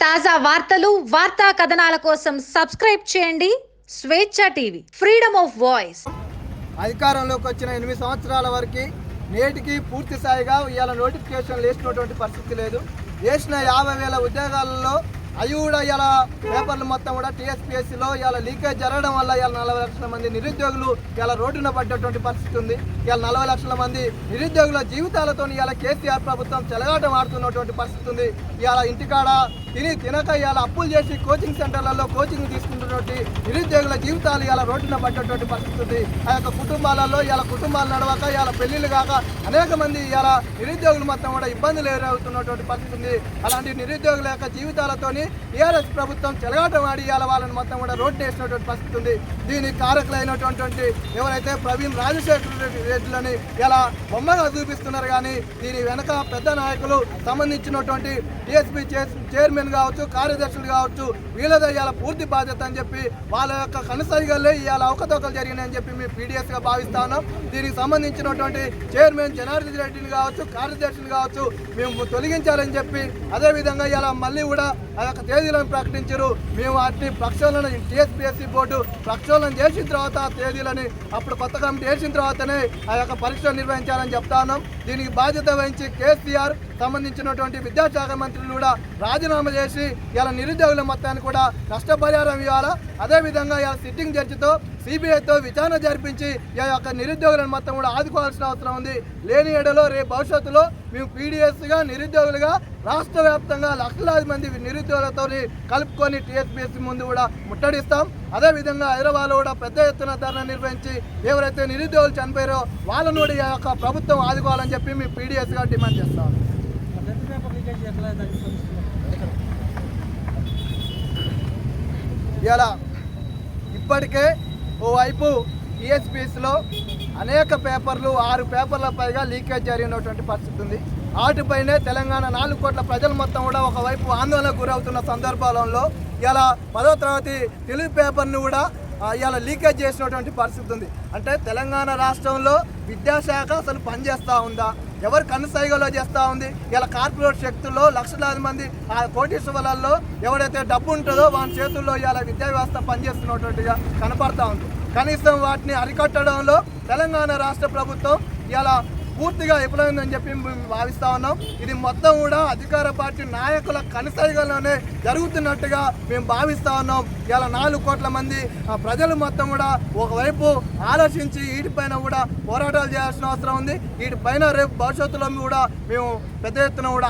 తాజా వార్తలు వార్తా కథనాల కోసం సబ్స్క్రైబ్ చేయండి స్వేచ్ఛ టీవీ ఫ్రీడమ్ ఆఫ్ వాయిస్ అధికారంలోకి వచ్చిన ఎనిమిది సంవత్సరాల వరకు నేటికి పూర్తి స్థాయిగా ఇవాళ నోటిఫికేషన్లు వేసినటువంటి పరిస్థితి లేదు. వేసిన యాభై వేల ఉద్యోగాలలో అవి కూడా ఇలా పేపర్లు మొత్తం కూడా టీఎస్పీఎస్సీలో ఇలా లీకేజ్ జరగడం వల్ల ఇలా నలభై లక్షల మంది నిరుద్యోగులు ఇలా రోడ్డున పడ్డటువంటి పరిస్థితి ఉంది. ఇలా నలభై లక్షల మంది నిరుద్యోగుల జీవితాలతో ఇలా కేసీఆర్ ప్రభుత్వం చెలగాటం ఆడుతున్నటువంటి పరిస్థితి ఉంది. ఇలా ఇంటికాడ తిని తినక ఇవాళ అప్పులు చేసి కోచింగ్ సెంటర్లలో కోచింగ్ తీసుకుంటున్నటువంటి నిరుద్యోగుల జీవితాలు ఇలా రోడ్డున పడ్డటువంటి పరిస్థితి ఉంది. ఆ యొక్క కుటుంబాలలో ఇలా కుటుంబాలు నడవక ఇలా పెళ్ళిళ్ళు కాక అనేక మంది ఇలా నిరుద్యోగులు మొత్తం కూడా ఇబ్బందులు ఎదురవుతున్నటువంటి పరిస్థితి ఉంది. అలాంటి నిరుద్యోగుల యొక్క జీవితాలతోని టీఆర్ఎస్ ప్రభుత్వం చెలగాటం ఆడి ఇవాళ వాళ్ళని మొత్తం కూడా రోడ్డు వేసినటువంటి పరిస్థితి ఉంది. దీనికి కారకులైనటువంటి ఎవరైతే ప్రవీణ్ రాజశేఖర రెడ్డిలని ఇలా బొమ్మగా చూపిస్తున్నారు కానీ దీని వెనక పెద్ద నాయకులు సంబంధించినటువంటి టీఎస్పీ చైర్మన్ కావచ్చు కార్యదర్శులు కావచ్చు వీళ్ళదే ఇవాళ పూర్తి బాధ్యత అని చెప్పి వాళ్ళ యొక్క కనసరిగల్లే ఇవాళ అవకతవకలు జరిగినాయని చెప్పి మేము పీడిఎస్గా భావిస్తాను భావిస్తా ఉన్నాం దీనికి సంబంధించినటువంటి చైర్మన్ జనార్దన్ రెడ్డిని కావచ్చు కార్యదర్శులు కావచ్చు మేము తొలగించాలని చెప్పి అదేవిధంగా ఇలా మళ్ళీ కూడా ఆ యొక్క తేదీలను ప్రకటించరు. మేము వాటిని ప్రక్షాళన టీఎస్పీఎస్సీ బోర్డు ప్రక్షాళన చేసిన తర్వాత ఆ తేదీలని అప్పుడు కొత్త కమిటీ వేసిన తర్వాతనే ఆ యొక్క పరీక్షలు నిర్వహించాలని చెప్తా ఉన్నాం దీనికి బాధ్యత వహించి కేసీఆర్ సంబంధించినటువంటి విద్యాశాఖ మంత్రులు కూడా రాజీనామా చేసి ఇలా నిరుద్యోగుల మొత్తాన్ని కూడా నష్టపరిహారం ఇవ్వాలా? అదేవిధంగా ఇలా సిట్టింగ్ జడ్జితో సిబిఐతో విచారణ జరిపించి ఈ యొక్క నిరుద్యోగులను మొత్తం కూడా ఆదుకోవాల్సిన అవసరం ఉంది. లేని ఏడలో రేపు భవిష్యత్తులో మేము పీడిఎస్గా నిరుద్యోగులుగా రాష్ట్ర వ్యాప్తంగా లక్షలాది మంది నిరుద్యోగులతో కలుపుకొని టీఎస్పీఎస్సీ ముందు కూడా ముట్టడిస్తాం. అదేవిధంగా హైదరాబాద్లో కూడా పెద్ద ఎత్తున ధరణ నిర్వహించి ఎవరైతే నిరుద్యోగులు చనిపోయారో వాళ్ళను కూడా ఈ యొక్క ప్రభుత్వం ఆదుకోవాలని చెప్పి మేము పీడిఎస్గా డిమాండ్ చేస్తాం. ఇలా ఇప్పటికే ఓవైపు ఈఎస్పీఎస్లో అనేక పేపర్లు ఆరు పేపర్ల పైగా లీకేజ్ జరిగినటువంటి పరిస్థితి ఉంది. వాటిపైనే తెలంగాణ నాలుగు కోట్ల ప్రజలు మొత్తం కూడా ఒకవైపు ఆందోళనకు గురవుతున్న సందర్భాలలో ఇలా పదో తరగతి తెలుగు పేపర్ను కూడా ఇలా లీకేజ్ చేసినటువంటి పరిస్థితి ఉంది. అంటే తెలంగాణ రాష్ట్రంలో విద్యాశాఖ అసలు పనిచేస్తూ ఉందా? ఎవరు కనుసైగలో చేస్తూ ఉంది? ఇలా కార్పొరేట్ శక్తుల్లో లక్షలాది మంది ఆ కోటీశ్వరాల్లో ఎవరైతే డబ్బు ఉంటుందో వాళ్ళ చేతుల్లో ఇలా విద్యా వ్యవస్థ పనిచేస్తున్నటువంటిగా కనపడతా ఉంది. కనీసం వాటిని అరికట్టడంలో తెలంగాణ రాష్ట్ర ప్రభుత్వం ఇలా పూర్తిగా విఫలమైందని చెప్పి మేము భావిస్తా ఉన్నాం. ఇది మొత్తం కూడా అధికార పార్టీ నాయకుల కనసైగలోనే జరుగుతున్నట్టుగా మేము భావిస్తా ఉన్నాం. ఇలా నాలుగు కోట్ల మంది ప్రజలు మొత్తం కూడా ఒకవైపు ఆలోచించి వీటిపైన కూడా పోరాటాలు చేయాల్సిన అవసరం ఉంది. వీటిపైన రేపు భవిష్యత్తులో కూడా మేము పెద్ద ఎత్తున కూడా